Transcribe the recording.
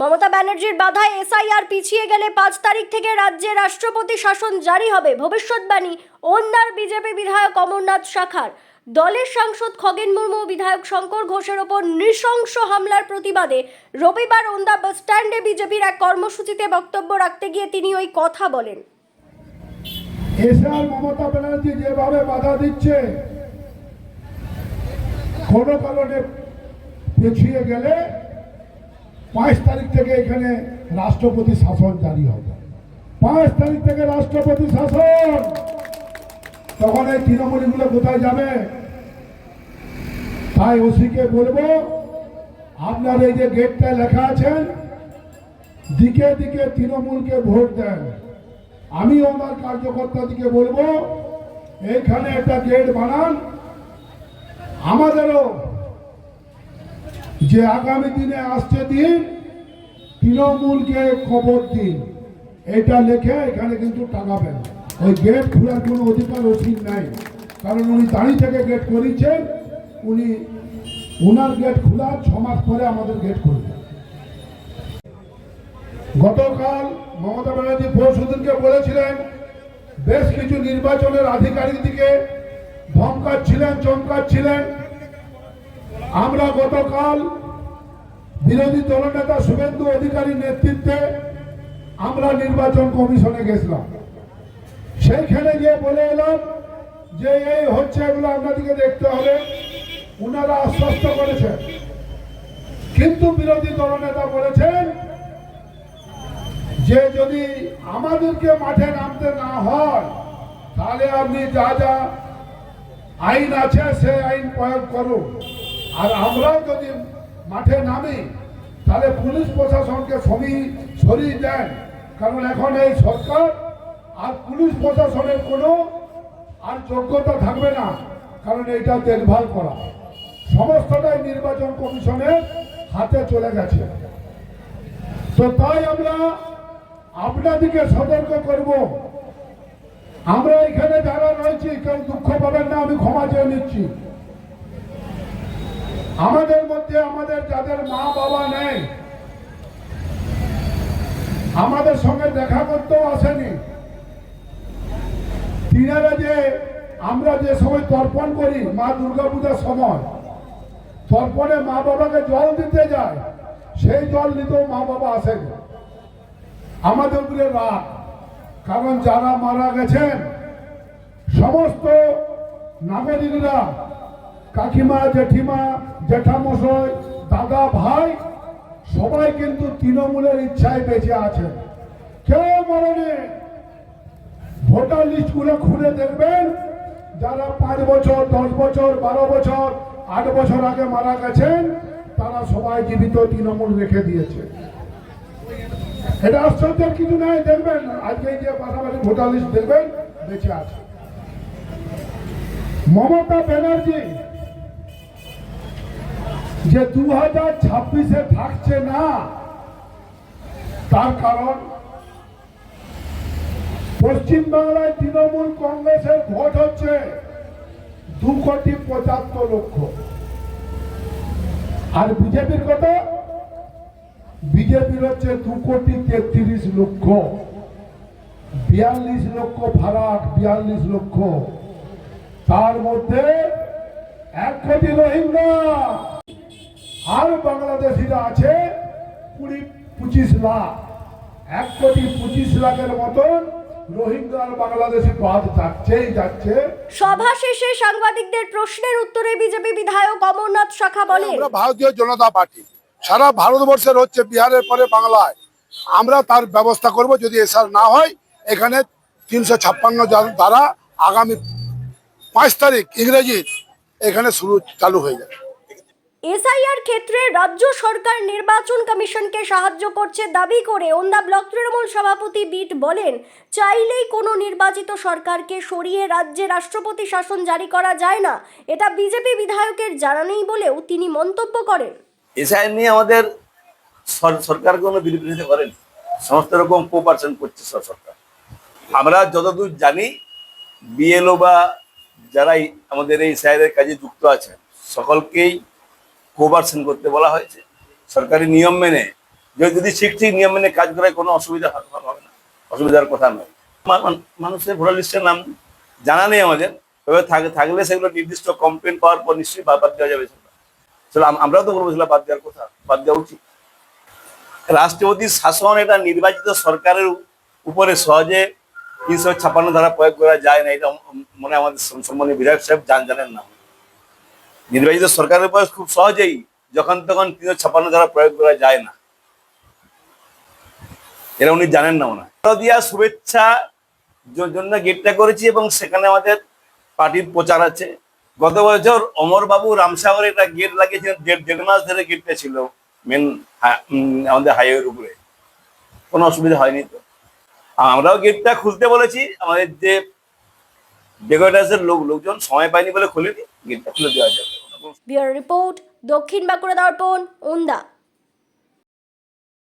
মমতা ব্যানার্জির বাধায় এসআইআর পিছিয়ে গেলে পাঁচ তারিখ থেকে রাজ্যে রাষ্ট্রপতি শাসন জারি হবে। ভবিষ্যৎবাণী ওন্দার বিজেপি বিধায়ক অমরনাথ শাখার। দলের সাংসদ খগেন মুর্মু, বিধায়ক শঙ্কর ঘোষের ওপর নৃশংস হামলার প্রতিবাদে রবিবার ওন্দা বাস স্ট্যান্ডে বিজেপির এক কর্মসূচিতে বক্তব্য রাখতে গিয়ে তিনি ওই কথা বলেন। এসে আর মমতা ব্যানার্জি যেভাবে বাধা দিচ্ছে, কোনো কারণে গেলে পাঁচ তারিখ থেকে এখানে রাষ্ট্রপতি শাসন জারি হবে। পাঁচ তারিখ থেকে রাষ্ট্রপতি শাসন। তখন এই তৃণমূলীগুলো কোথায় যাবে? তাই ওসিকে বলব, আপনার এই যে গেটটা লেখা আছেন দিকে দিকে তৃণমূলকে ভোট দেন। আমি আমার কার্যকর্তাদিকে বলব, এইখানে একটা গেট বানান। আমাদেরও যে আগামী দিনে আসছে দিন, তৃণমূলকে খবর দিন। এটা লেখে এখানে কিন্তু টাঙাবেন। ওই গেট খোলার কোনো অধিকার ওসির নাই। কারণ উনি দাঁড়িয়ে থেকে গেট করেছেন। উনি ওনার গেট খোলা, ছ মাস পরে আমাদের গেট খুলবে। গতকাল মমতা ব্যানার্জি পরশুদিনকে বলেছিলেন, বেশ কিছু নির্বাচনের আধিকারিক দিকে ধমকাচ্ছিলেন, চমকাচ্ছিলেন। আমরা গতকাল বিরোধী দলনেতা শুভেন্দু অধিকারীর নেতৃত্বে আমরা নির্বাচন কমিশনে গেছিলাম। সেইখানে গিয়ে বলে এলাম যে এই হচ্ছে এগুলো আপনাদেরকে দেখতে হবে। ওনারা আশ্বস্ত করেছেন। কিন্তু বিরোধী দলনেতা বলেছেন যে যদি আমাদেরকে মাঠে নামতে না হয়, তাহলে আপনি যা যা আইন আছে সে আইন প্রয়োগ করুন। আর আমরাও যদি মাঠে নামি, তাহলে পুলিশ প্রশাসনকে সবই সরিয়ে দেন। কারণ এখন এই সরকার আর পুলিশ প্রশাসনের কোনো আর যোগ্যতা থাকবে না, কারণ এটা দেখভাল করা। সমস্তটাই নির্বাচন কমিশনের হাতে চলে গেছে। তো তাই আমরা আপনাদেরকে সতর্ক করব। আমরা এখানে যারা রয়েছি, কেউ দুঃখ পাবেন না, আমি ক্ষমা চেয়ে নিচ্ছি। আমাদের মধ্যে আমাদের যাদের মা বাবা নেই, আমাদের সঙ্গে দেখা করতেও আসেনি। তিনারা যে আমরা যে সময় তর্পণ করি মা দুর্গা পূজার সময়, তর্পণে মা বাবাকে জল দিতে যায়, সেই জল নিতেও মা বাবা আসেন। আমাদের উপরে রাগ, কারণ যারা মারা গেছেন, সমস্ত নাগরিকরা কাকিমা, জেঠিমা, জেঠামশাই, দাদা ভাই, সবাই কিন্তু তৃণমূলের ইচ্ছায় বেঁচে আছেন। কেউ মরণে ভোটার লিস্টগুলো খুলে দেখবেন, যারা পাঁচ বছর, দশ বছর, বারো বছর, আট বছর আগে মারা গেছেন, তারা সবাই জীবিত তৃণমূল রেখে দিয়েছে। এটা আশ্চর্যের কিছু নাই, দেখবেন, আজকে যে পাশাপাশি ভোটার লিস্ট দেখবেন, বেঁচে আছে। মমতা ব্যানার্জি যে দু হাজার ছাব্বিশে থাকছে না, তার কারণ পশ্চিমবাংলায় তৃণমূল কংগ্রেসের ভোট হচ্ছে দু কোটি পঁচাত্তর লক্ষ। আর বিজেপির কত? বিজেপির হচ্ছে দু কোটি তেত্রিশ লক্ষ। বিয়াল্লিশ লক্ষ ফারাক বিয়াল্লিশ লক্ষ। তার মধ্যে এক কোটি রোহিঙ্গা। আর বাংলাদেশিরা আছে কুড়ি পঁচিশ লাখ। এক কোটি পঁচিশ লাখের মতন সভা শেষে সাংবাদিকদের প্রশ্নের উত্তরে বিজেপি বিধায়ক অমরনাথ শাখা বলেন আমরা ভারতীয় জনতা পার্টি সারা ভারতবর্ষের হচ্ছে বিহারের পরে বাংলায়। আমরা তার ব্যবস্থা করব যদি এসার না হয় এখানে তিনশো ছাপ্পান্ন দ্বারা আগামী পাঁচ তারিখ ইংরেজি এখানে শুরু চালু হয়ে যাবে। এসআইআর ক্ষেত্রে রাজ্য সরকার নির্বাচন কমিশনকে সাহায্য করছে দাবি করে ওন্দা ব্লক তৃণমূল সভাপতি বিট বলেন, চাইলেই কোনো নির্বাচিত সরকারকে সরিয়ে রাজ্যে রাষ্ট্রপতি শাসন জারি করা যায় না। এটা বিজেপি বিধায়কের জানা নেই বলেও তিনি মন্তব্য করেন। এসআই নিয়ে আমাদের সর- সরকার কোনো বিরোধিতা করেন সমস্ত রকম কোপারেশন করছে সর- সরকার। আমরা যতদূর জানি, বিএলও বা যারাই আমাদের এই এসআইয়ের কাজে যুক্ত আছেন, সকলকেই কোপারেশন করতে বলা হয়েছে। সরকারি নিয়ম মেনে, যদি ঠিক ঠিক নিয়ম মেনে কাজ করায় কোনো অসুবিধা হবে না অসুবিধার কথা নয়। মানুষের ভোটার লিস্টের নাম জানা নেই আমাদের। তবে থাক- থাকলে সেগুলো নির্দিষ্ট কমপ্লেন পাওয়ার পর নিশ্চয়ই বাদ দেওয়া যাবে সেগুলো। আমরাও তো বলব সেগুলো বাদ দেওয়ার কথা, বাদ দেওয়া উচিত। রাষ্ট্রপতির শাসন এটা নির্বাচিত সরকারের উপরে সহজে তিনশো ছাপ্পান্ন ধারা প্রয়োগ করা যায় না, এটা মনে আমাদের সম- সম্মানীয় বিধায়ক সাহেব জান জানেন না। নির্বাচিত সরকারের উপরে খুব সহজেই যখন তখন তিনশো ছাপ্পান্ন ধারা প্রয়োগ করা যায় না। এরা উনি জানেন না হয়। দিয়া শুভেচ্ছা জন্য গেটটা করেছি এবং সেখানে আমাদের পার্টির প্রচার আছে। গত বছর অমর বাবু রামসাগরে একটা গেট লাগিয়েছিলেন, দেড় দেড় মাস ধরে গেটটা ছিল মেন আমাদের হাইওয়ের উপরে। কোনো অসুবিধা হয়নি তো। আমরাও গেটটা খুলতে বলেছি, আমাদের যে ডেকোরেটার্সের লোক লোকজন সময় পায়নি বলে খুলেনি, গেটটা খুলে দেওয়া যাবে। ব্যুরো রিপোর্ট দক্ষিণ বাঁকুড়া দর্পণ ওন্দা